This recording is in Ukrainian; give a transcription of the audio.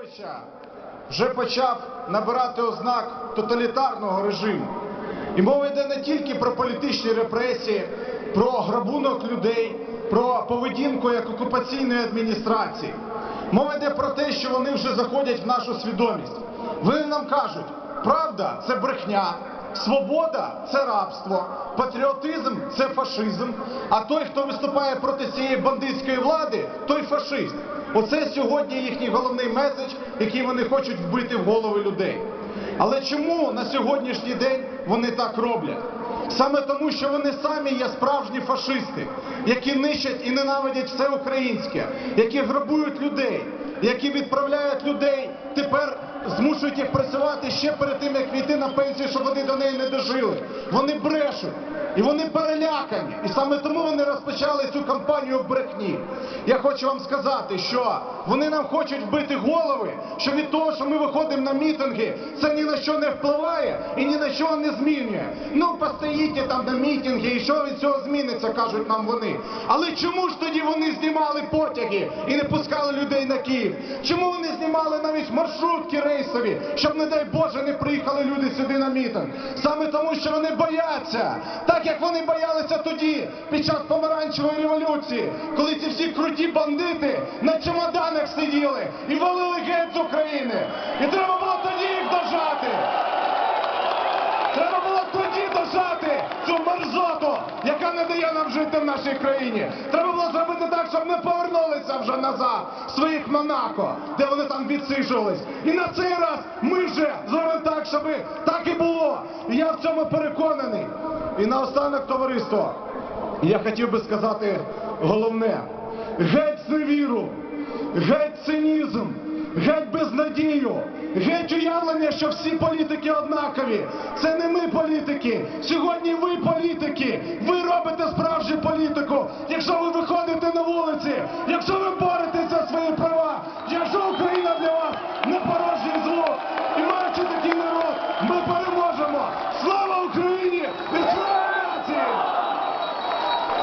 Януковича вже почав набирати ознак тоталітарного режиму. І мова йде не тільки про політичні репресії, про грабунок людей, про поведінку як окупаційної адміністрації. Мова йде про те, що вони вже заходять в нашу свідомість. Вони нам кажуть, правда це брехня, свобода це рабство, патріотизм це фашизм, а той, хто виступає проти цієї бандитської влади, той фашист. Оце сьогодні їхній головний меседж, який вони хочуть вбити в голови людей. Але чому на сьогоднішній день вони так роблять? Саме тому, що вони самі є справжні фашисти, які нищать і ненавидять все українське, які грабують людей, які відправляють людей, тепер змушують їх працювати ще перед тим, як війти на пенсію, щоб вони до неї не дожили. Вони брешуть. І вони перелякані. І саме тому вони розпочали цю кампанію брехні. Я хочу вам сказати, що вони нам хочуть вбити голови, що від того, що ми виходимо на мітинги, це ні на що не впливає і ні на що не змінює. Ну, постоїте там на мітинги, і що від цього зміниться, кажуть нам вони. Але чому ж тоді вони знімали потяги і не пускали людей на Київ? Чому вони знімали навіть маршрутки рейсові, щоб, не дай Боже, не приїхали люди сюди на мітинг? Саме тому, що вони бояться, так як вони боялися тоді, під час помаранчевої революції, коли ці всі круті бандити на чемоданах сиділи і валили геть з України. І треба жити в нашій країні. Треба було зробити так, щоб не повернулися вже назад в своїх Монако, де вони там відсиджувались. І на цей раз ми вже зробимо так, щоб так і було. І я в цьому переконаний. І наостанок, товариство, я хотів би сказати головне: геть зневіру, геть цинізм, геть безнадію, геть уявлення, що всі політики однакові. Це не ми політики. Сьогодні ви політики. Ви